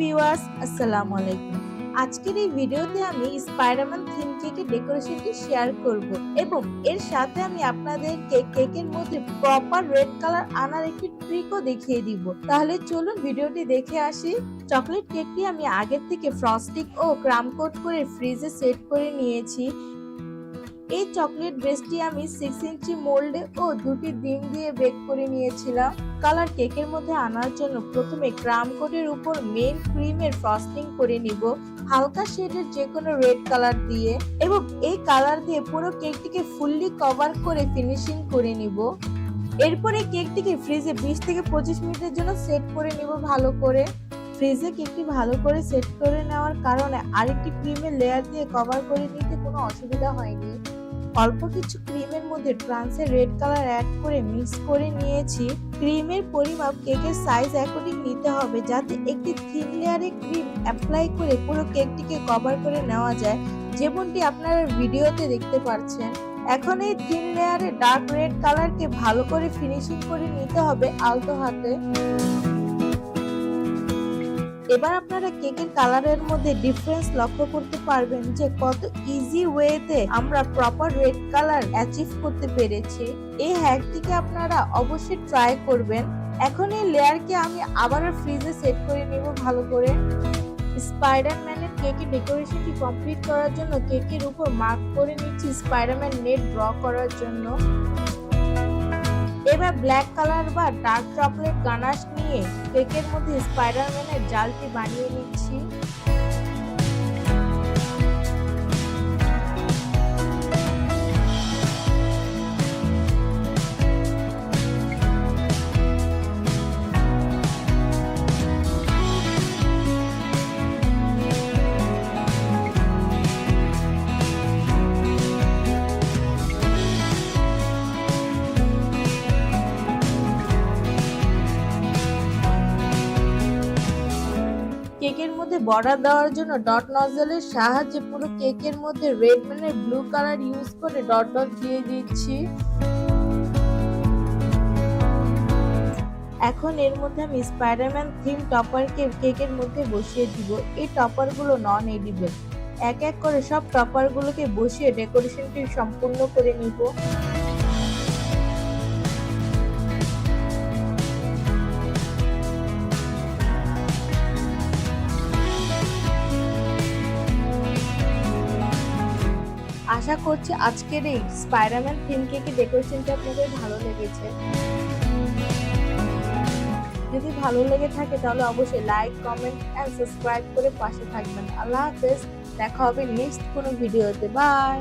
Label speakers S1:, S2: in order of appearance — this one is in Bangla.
S1: ভিউয়ার্স আসসালামু আলাইকুম আজকের এই ভিডিওতে আমি স্পাইডারম্যান থিম কেকের ডেকোরেশনটি শেয়ার করব এবং এর সাথে আমি আপনাদেরকে কেকের মধ্যে প্রপার রেড কালার আনার একটি ট্রিকও দেখিয়ে দিব। তাহলে চলুন ভিডিওটি দেখে আসি। চকলেট কেকটি আমি আগের থেকে ফ্রস্টিং ও ক্রাম কোট করে ফ্রিজে সেট করে নিয়েছি। এই চকলেট বেসটি আমি সিক্স ইঞ্চি মোল্ডে ও দুটি ডিম দিয়ে বেক করে নিয়েছিলাম। কালার কেকের মধ্যে আনার জন্য প্রথমে ক্রাম কোটের উপর মেন ক্রিমের ফ্রস্টিং করে নিব। হালকা শেডের যে কোনো রেড কালার দিয়ে এবং এই কালার দিয়ে পুরো কেকটিকে ফুললি কভার করে ফিনিশিং করে নিব। এরপরে কেকটিকে ফ্রিজে বিশ থেকে পঁচিশ মিনিটের জন্য সেট করে নিব ভালো করে। ফ্রিজে কেকটি ভালো করে সেট করে নেওয়ার কারণে আরেকটি ক্রিমের লেয়ার দিয়ে কভার করে নিতে কোনো অসুবিধা হয়নি। অল্প কিছু ক্রিমের মধ্যে ট্রান্সের রেড কালার অ্যাড করে মিক্স করে নিয়েছি। ক্রিমের পরিমাপ কেকের সাইজ অ্যাকর্ডিং নিতে হবে যাতে একটি থিন লেয়ারে ক্রিম অ্যাপ্লাই করে পুরো কেকটিকে কভার করে নেওয়া যায়। যেমনটি আপনারা ভিডিওতে দেখতে পাচ্ছেন। এখন এই থিন লেয়ারে ডার্ক রেড কালারকে ভালো করে ফিনিশিং করে নিতে হবে আলতো হাতে। এবার আপনারা কেকের কালারের মধ্যে ডিফারেন্স লক্ষ্য করতে পারবেন যে কত ইজি ওয়েতে আমরা প্রপার রেড কালার অ্যাচিভ করতে পেরেছি। এই হ্যাকটিকে আপনারা অবশ্যই ট্রাই করবেন। এখন এই লেয়ারকে আমি আবারও ফ্রিজে সেট করে নেব ভালো করে। স্পাইডারম্যানের কেকের ডেকোরেশনটি কমপ্লিট করার জন্য কেকের উপর মার্ক করে নিচ্ছি স্পাইডারম্যান নেট ড্র করার জন্য। এবার ব্ল্যাক কালার বা ডার্ক চকলেট গানাশ নিয়ে কেকের মধ্যে স্পাইডারম্যানের জালটি বানিয়ে নিচ্ছি। কেকের মধ্যে বর্ডার দেওয়ার জন্য ডট নজলের সাহায্যে পুরো কেকের মধ্যে রেড মানে ব্লু কালার ইউজ করে ডট ডট দিয়ে দিচ্ছি। এখন এর মধ্যে আমি স্পাইডারম্যান থিম টপারকে কেকের মধ্যে বসিয়ে দিব। এই টপারগুলো নন এডিবল এক এক করে সব টপারগুলোকে বসিয়ে ডেকোরেশনটি সম্পূর্ণ করে নিব। আশা করছি আজকের এই স্পাইডারম্যান থিম কি ডেকোরেশনটা আপনাদের ভালো লেগেছে? যদি ভালো লেগে থাকে তাহলে অবশ্যই লাইক কমেন্ট অ্যান্ড সাবস্ক্রাইব করে পাশে থাকবেন। আল্লাহ হাফেজ, দেখা হবে নেক্সট কোনো ভিডিওতে বাই